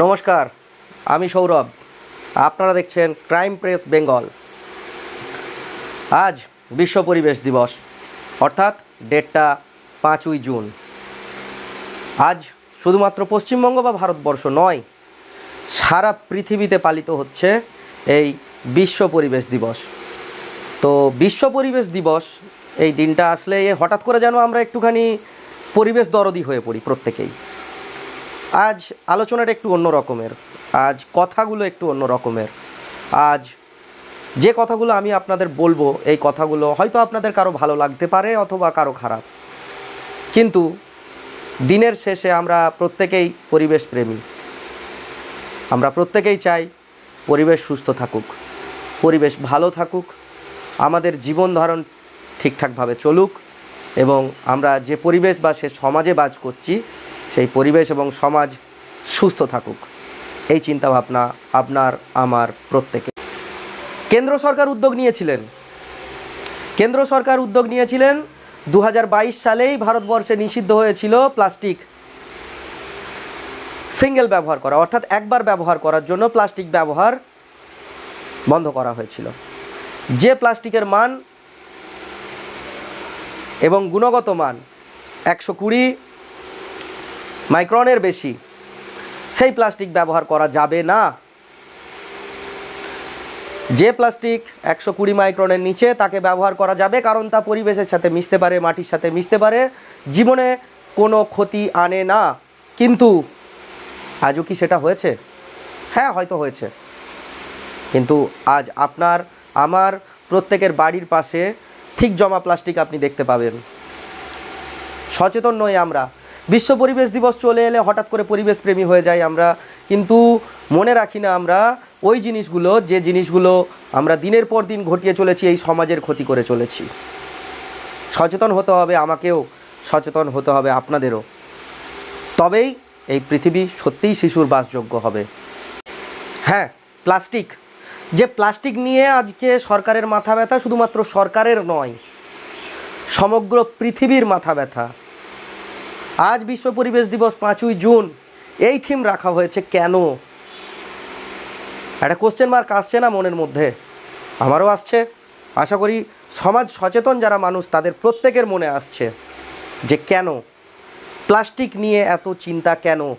নমস্কার, আমি সৌরভ। আপনারা দেখছেন ক্রাইম প্রেস বেঙ্গল। আজ বিশ্ব পরিবেশ দিবস, অর্থাৎ ডেটটা পাঁচই জুন। আজ শুধুমাত্র পশ্চিমবঙ্গ বা ভারতবর্ষ নয়, সারা পৃথিবীতে পালিত হচ্ছে এই বিশ্ব পরিবেশ দিবস। তো বিশ্ব পরিবেশ দিবস, এই দিনটা আসলে হঠাৎ করে যেন আমরা একটুখানি পরিবেশ দরদি হয়ে পড়ি প্রত্যেকেই। আজ আলোচনাটা একটু অন্য রকমের, আজ কথাগুলো একটু অন্য রকমের। আজ যে কথাগুলো আমি আপনাদের বলব, এই কথাগুলো হয়তো আপনাদের কারও ভালো লাগতে পারে অথবা কারও খারাপ। কিন্তু দিনের শেষে আমরা প্রত্যেকেই পরিবেশ প্রেমী। আমরা প্রত্যেকেই চাই পরিবেশ সুস্থ থাকুক, পরিবেশ ভালো থাকুক, আমাদের জীবন ধারণ ঠিকঠাকভাবে চলুক এবং আমরা যে পরিবেশ বা সে সমাজে বাস করছি সেই পরিবেশ এবং সমাজ সুস্থ থাকুক। এই চিন্তাভাবনা আপনার, আমার প্রত্যেকে কেন্দ্র সরকার উদ্যোগ নিয়েছিলেন। কেন্দ্র সরকার উদ্যোগ নিয়েছিলেন দু হাজার বাইশ সালেই ভারতবর্ষে নিষিদ্ধ হয়েছিল প্লাস্টিক সিঙ্গেল ব্যবহার করা, অর্থাৎ একবার ব্যবহার করার জন্য প্লাস্টিক ব্যবহার বন্ধ করা হয়েছিল। যে প্লাস্টিকের মান এবং গুণগত মান একশো কুড়ি মাইক্রনের বেশি। সেই প্লাস্টিক ব্যবহার করা যাবে না। যে প্লাস্টিক একশো কুড়ি মাইক্রনের নিচে তাকে ব্যবহার করা যাবে, কারণ তা পরিবেশের সাথে মিশতে পারে, মাটির সাথে মিশতে পারে, জীবনে কোনো ক্ষতি আনে না। কিন্তু আজও কি সেটা হয়েছে? হ্যাঁ হয়তো হয়েছে। কিন্তু আজ আপনার, আমার প্রত্যেকের বাড়ির পাশে ঠিক জমা প্লাস্টিক আপনি দেখতে পাবেন। সচেতন নই আমরা। বিশ্ব পরিবেশ দিবস চলে এলে হঠাৎ করে পরিবেশ প্রেমী হয়ে যাই আমরা। কিন্তু মনে রাখি না আমরা, ওই জিনিসগুলো, যে জিনিসগুলো আমরা দিনের পর দিন ঘটিয়ে চলেছি, এই সমাজের ক্ষতি করে চলেছি। সচেতন হতে হবে আমাকেও, সচেতন হতে হবে আপনাদেরও। তবেই এই পৃথিবী সত্যিই শিশুর বাসযোগ্য হবে। হ্যাঁ প্লাস্টিক। যে প্লাস্টিক নিয়ে আজকে সরকারের মাথা ব্যথা শুধুমাত্র সরকারের নয়, সমগ্র পৃথিবীর মাথা ব্যথা। আজ বিশ্ব পরিবেশ দিবস পাঁচই জুন। এই থিম রাখা হয়েছে কেন? একটা কোশ্চেন মার্ক আসছে না মনের মধ্যে? আমারও আসছে। আশা করি সমাজ সচেতন যারা মানুষ, তাদের প্রত্যেকের মনে আসছে যে কেন? প্লাস্টিক নিয়ে এত চিন্তা কেন?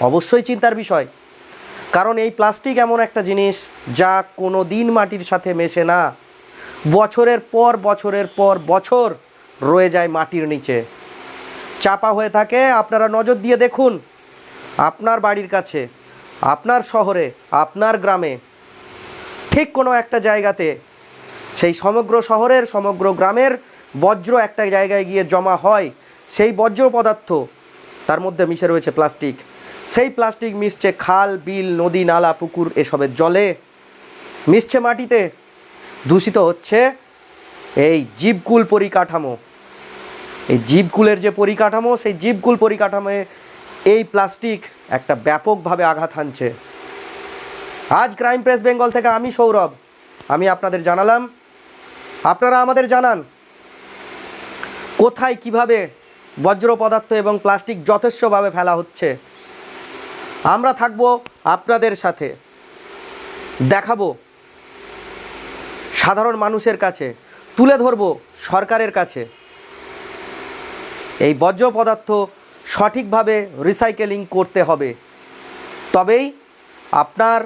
অবশ্যই চিন্তার বিষয়। কারণ এই প্লাস্টিক এমন একটা জিনিস যা কোনো দিন মাটির সাথে মেশে না। বছরের পর বছরের পর বছর রয়ে যায় মাটির নিচে। চাপা হয়ে থাকে, আপনারা নজর দিয়ে দেখুন আপনার বাড়ির কাছে, আপনার শহরে, আপনার গ্রামে, ঠিক কোনো একটা জায়গাতে, সেই সমগ্র শহরের, সমগ্র গ্রামের বজ্র একটা জায়গায় গিয়ে জমা হয়, সেই বজ্র পদার্থ, তার মধ্যে মিশে রয়েছে প্লাস্টিক। সেই প্লাস্টিক মিশছে খাল, বিল, নদী, নালা, পুকুর, এসবের জলে, মিশছে মাটিতে, দূষিত হচ্ছে এই জীবকুল পরিকাঠামো। এই জীবকুলের যে পরিকাঠামো, সেই জীবকুল পরিকাঠামোয় এই প্লাস্টিক একটা ব্যাপকভাবে আঘাত হানছে। আজ ক্রাইম প্রেস বেঙ্গল থেকে আমি সৌরভ। আমি আপনাদের জানালাম। আপনারা আমাদের জানান, কোথায় কীভাবে বজ্র পদার্থ এবং প্লাস্টিক যথেষ্টভাবে ফেলা হচ্ছে। আমরা থাকব আপনাদের সাথে। দেখাবো সাধারণ মানুষের কাছে। তুলে ধরবো সরকারের কাছে। এই বর্জ্য পদার্থ সঠিকভাবে রিসাইকেলিং করতে হবে। তবেই আপনার,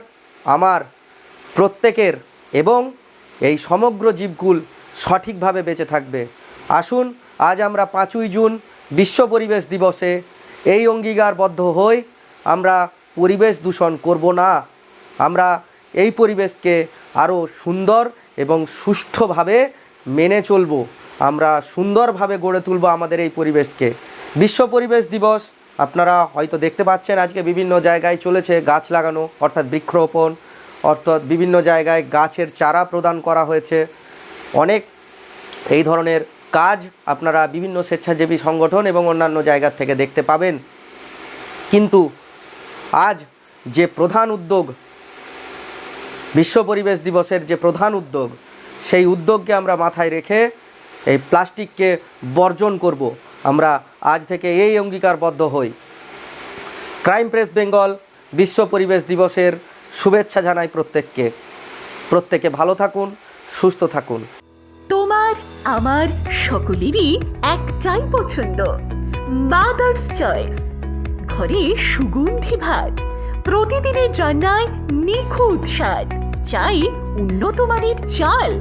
আমার, প্রত্যেকের এবং এই সমগ্র জীবকুল সঠিকভাবে বেঁচে থাকবে। আসুন, আজ আমরা পাঁচই জুন বিশ্ব পরিবেশ দিবসে এই অঙ্গীকারবদ্ধ হই। আমরা পরিবেশ দূষণ করব না। আমরা এই পরিবেশকে আরও সুন্দর এবং সুষ্ঠুভাবে মেনে চলব। আমরা সুন্দরভাবে গড়ে তুলব আমাদের এই পরিবেশকে। বিশ্ব পরিবেশ দিবস, আপনারা হয়তো দেখতে পাচ্ছেন আজকে বিভিন্ন জায়গায় চলেছে গাছ লাগানো, অর্থাৎ বৃক্ষরোপণ, অর্থাৎ বিভিন্ন জায়গায় গাছের চারা প্রদান করা হয়েছে। অনেক এই ধরনের কাজ আপনারা বিভিন্ন স্বেচ্ছাসেবী সংগঠন এবং অন্যান্য জায়গার থেকে দেখতে পাবেন। কিন্তু আজ যে প্রধান উদ্যোগ, বিশ্ব পরিবেশ দিবসের যে প্রধান উদ্যোগ, সেই উদ্যোগকে আমরা মাথায় রেখে এই প্লাস্টিককে বর্জন করব। আমরা আজ থেকে এই অঙ্গীকারবদ্ধ হই। ক্রাইম প্রেস বেঙ্গল বিশ্ব পরিবেশ দিবসের শুভেচ্ছা জানাই প্রত্যেককে। প্রত্যেকে ভালো থাকুন, সুস্থ থাকুন। তোমার, আমার সকলেরই একটাই পছন্দ। মাদার্স চয়েস ঘরে সুগন্ধি ভাত। প্রতিদিনের রান্নায় নিখুঁত স্বাদ। চাই উন্নত মানের চাল।